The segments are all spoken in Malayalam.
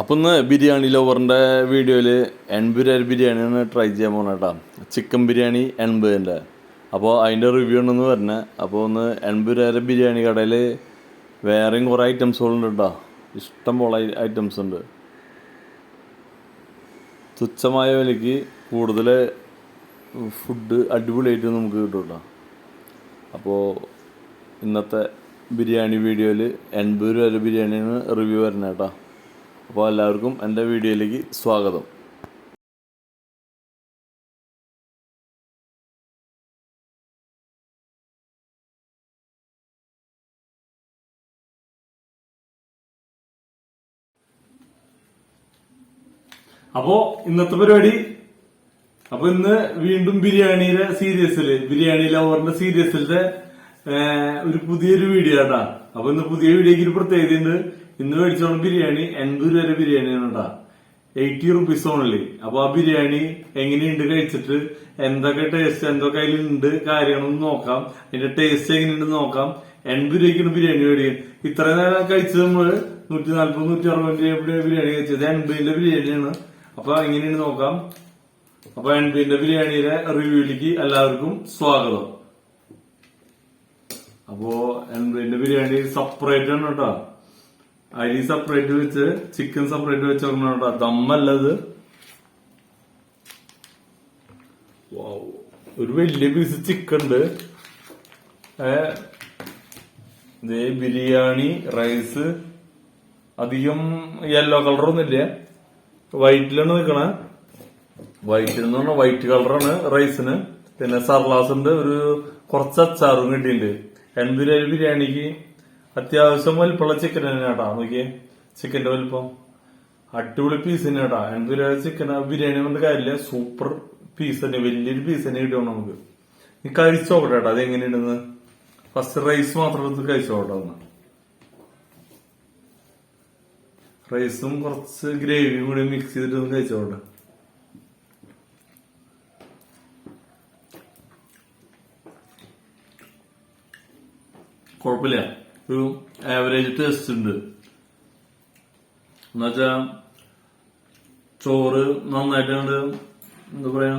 അപ്പം ഇന്ന് ബിരിയാണി ലവറിന്റെ വീഡിയോയിൽ എൺപത് ബിരിയാണിയാണ് ട്രൈ ചെയ്യാൻ പോകുന്നത് കേട്ടോ. ചിക്കൻ ബിരിയാണി എൺപതിന്റെ അപ്പോൾ അതിന്റെ റിവ്യൂ ഉണ്ടെന്ന് പറഞ്ഞത് അപ്പോൾ ഒന്ന് എൺപത് രൂപ ബിരിയാണി കടയിൽ വേറെയും കുറേ ഐറ്റംസുകളുണ്ട് കേട്ടോ. ഇഷ്ടം പോലെ ഐറ്റംസ് ഉണ്ട്. തുച്ഛമായ വിലയ്ക്ക് കൂടുതൽ ഫുഡ് അടിപൊളിയായിട്ട് നമുക്ക് കിട്ടും കേട്ടോ. അപ്പോൾ ഇന്നത്തെ ബിരിയാണി വീഡിയോയിൽ എൺപത് രൂപ ബിരിയാണിയാണ് റിവ്യൂ വരുന്നത് കേട്ടോ. അപ്പോൾ എല്ലാവർക്കും എന്റെ വീഡിയോയിലേക്ക് സ്വാഗതം. അപ്പോ ഇന്നത്തെ പരിപാടി അപ്പൊ ഇന്ന് വീണ്ടും ബിരിയാണിയുടെ സീരിയസിൽ ബിരിയാണി ലവറിന്റെ സീരിയസിലെ ഒരു പുതിയൊരു വീഡിയോ ആട്ടാ. അപ്പൊ ഇന്ന് പുതിയ വീഡിയോക്ക് ഒരു പ്രത്യേകത ഉണ്ട് ഇന്ന് മേടിച്ചോണം ബിരിയാണി എൺപത് രൂപ ബിരിയാണിയാണ് കേട്ടാ എയ്റ്റി റുപ്പീസ് ഓൺലി അപ്പൊ ആ ബിരിയാണി എങ്ങനെയുണ്ട് കഴിച്ചിട്ട്? എന്തൊക്കെ ടേസ്റ്റ് എന്തൊക്കെ അതിലുണ്ട്? കാര്യങ്ങളൊന്നും നോക്കാം. അതിന്റെ ടേസ്റ്റ് എങ്ങനെയുണ്ട് നോക്കാം. എൺപത് രൂപയ്ക്കാണ് ബിരിയാണി മേടിക്കും ഇത്ര നേരം കഴിച്ചത് നമ്മൾ നൂറ്റി നാല്പത് നൂറ്റി അറുപത് രൂപ ബിരിയാണി കഴിച്ചത്. എൺപതിന്റെ ബിരിയാണിയാണ്. അപ്പൊ എങ്ങനെയുണ്ട് നോക്കാം. അപ്പൊ എൺപതിന്റെ ബിരിയാണിയുടെ റിവ്യൂയിലേക്ക് എല്ലാവർക്കും സ്വാഗതം. അപ്പോ എൺപതിന്റെ ബിരിയാണി സെപ്പറേറ്റ് ആണ് കേട്ടോ അരി സെപ്പറേറ്റ് വെച്ച് ചിക്കൻ സെപ്പറേറ്റ് വെച്ച് കേട്ടോ ദമ്മല്ലത്. ഒരു വലിയ പീസ് ചിക്കൻ ഉണ്ട്. ഏ, ബിരിയാണി റൈസ് അധികം യെല്ലോ കളറൊന്നുമില്ല വൈറ്റിലാണ് നിൽക്കണേ വൈറ്റിൽ എന്ന് പറഞ്ഞാൽ വൈറ്റ് കളറാണ് റൈസിന് പിന്നെ സർലാസിന്റെ ഒരു കുറച്ച് അച്ചാറും കിട്ടിയിട്ടുണ്ട്. എന്തിനൊരു ബിരിയാണിക്ക് അത്യാവശ്യം വലിപ്പമുള്ള ചിക്കൻ തന്നെയാട്ടാ നോക്കിയേ ചിക്കന്റെ വലിപ്പം. അടിപൊളി പീസ് തന്നെയാട്ടാ എൺപത് രൂപ ചിക്കൻ ബിരിയാണി കൊണ്ട് കാര്യമില്ല. സൂപ്പർ പീസ് തന്നെ. വലിയൊരു പീസ് തന്നെ കിട്ടും നമുക്ക്. നീ കഴിച്ചു നോക്കട്ടെ കേട്ടോ അത് എങ്ങനെയുണ്ടെന്ന് ഫസ്റ്റ് റൈസ് മാത്രം എടുത്ത് കഴിച്ചു നോക്കട്ടെ ഒന്ന്? റൈസും കുറച്ച് ഗ്രേവിയും കൂടി മിക്സ് ചെയ്തിട്ട് ഒന്ന് കഴിച്ചു നോക്കട്ടെ കുഴപ്പമില്ല. ഒരു ആവറേജ് ടേസ്റ്റ് ഉണ്ട്. എന്നുവെച്ചാ ചോറ് നന്നായിട്ട് കണ്ട് എന്താ പറയാ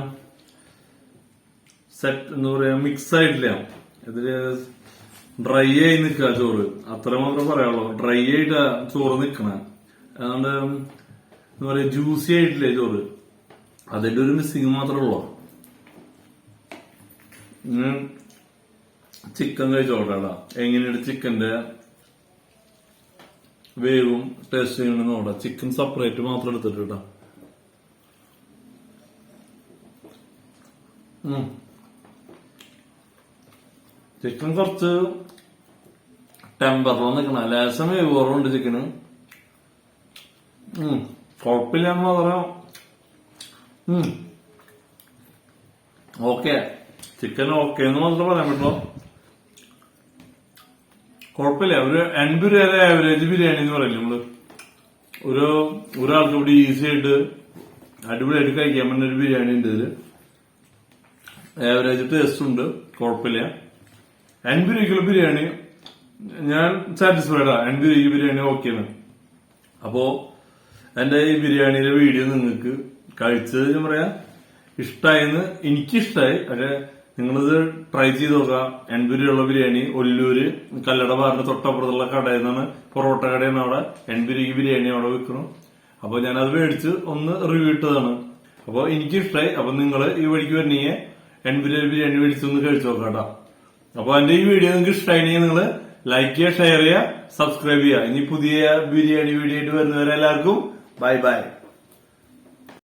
സെറ്റ് എന്താ പറയാ മിക്സ് ആയിട്ടില്ല. ഇതിൽ ഡ്രൈ ആയി നിൽക്കുക ചോറ്. അത്ര മാത്രം പറയാനുള്ളൂ ഡ്രൈ ആയിട്ടാ ചോറ് നിക്കണ. അതുകൊണ്ട് എന്താ പറയാ ജ്യൂസി ആയിട്ടില്ലേ ചോറ്. അതിന്റെ ഒരു മിസ്സിങ് മാത്രമേ ഉള്ളൂ. ചിക്കൻ കഴിച്ചോട്ടാ എങ്ങനെയാണ് ചിക്കന്റെ വേവും ടേസ്റ്റ് ചെയ്യണമെന്ന് ചിക്കൻ സെപ്പറേറ്റ് മാത്രം എടുത്തിട്ട് കേട്ടോ ചിക്കൻ കുറച്ച് ടെമ്പറിൽ നിൽക്കണ ലേശം വേവ് കുറവുണ്ട് ചിക്കന്. ഉം, കുഴപ്പമില്ല എന്ന് പറയാം. ഓക്കെ ചിക്കൻ ഓക്കെ എന്ന് മാത്രം പറയാൻ പറ്റുള്ളൂ. കുഴപ്പമില്ല. ഒരു എൺപത് രൂപ ആവറേജ് ബിരിയാണി എന്ന് പറയില്ല നമ്മൾ? ഒരു ഒരാൾക്ക് ഇവിടെ ഈസി ആയിട്ട് അടിപൊളിയായിട്ട് കഴിക്കാൻ പറ്റുന്ന ഒരു ബിരിയാണി ഉണ്ട് ഇതിൽ. ആവറേജ് ടേസ്റ്റ് ഉണ്ട്. കുഴപ്പമില്ല. എൺപത് രൂപയ്ക്കുള്ള ബിരിയാണി ഞാൻ സാറ്റിസ്ഫൈഡ് എൺപത് രൂപയ്ക്ക് ബിരിയാണി ഓക്കെയാണ് അപ്പോ എന്റെ ഈ ബിരിയാണിയുടെ വീഡിയോ നിങ്ങൾക്ക് കഴിച്ചത് ഞാൻ പറയാ ഇഷ്ടമായെന്ന് എനിക്കിഷ്ടായി. പക്ഷെ നിങ്ങളിത് ട്രൈ ചെയ്ത് നോക്കാം എൺപുരിയുള്ള ബിരിയാണി ഒല്ലൂര് കല്ലട ബാറിന്റെ തൊട്ടപ്പുറത്തുള്ള കടയിൽ നിന്നാണ് പൊറോട്ട കടയാണ് അവിടെ എൺപുരിക്ക് ബിരിയാണി അവിടെ വിൽക്കണം അപ്പൊ ഞാനത് മേടിച്ച് ഒന്ന് റിവ്യൂ ഇട്ടതാണ്. അപ്പൊ എനിക്കിഷ്ടായി. അപ്പൊ നിങ്ങൾ ഈ വഴിക്ക് വരണമെങ്കിൽ എൺപുരി ബിരിയാണി മേടിച്ച് ഒന്ന് കഴിച്ചു നോക്കാം കേട്ടോ അപ്പൊ എന്റെ ഈ വീഡിയോ നിങ്ങൾക്ക് ഇഷ്ടമായിരുന്നെങ്കിൽ നിങ്ങൾ ലൈക്ക് ചെയ്യുക ഷെയർ ചെയ്യുക സബ്സ്ക്രൈബ് ചെയ്യുക. ഇനി പുതിയ ബിരിയാണി വീഡിയോ ആയിട്ട് വരുന്നവരെല്ലാവർക്കും ബൈ ബൈ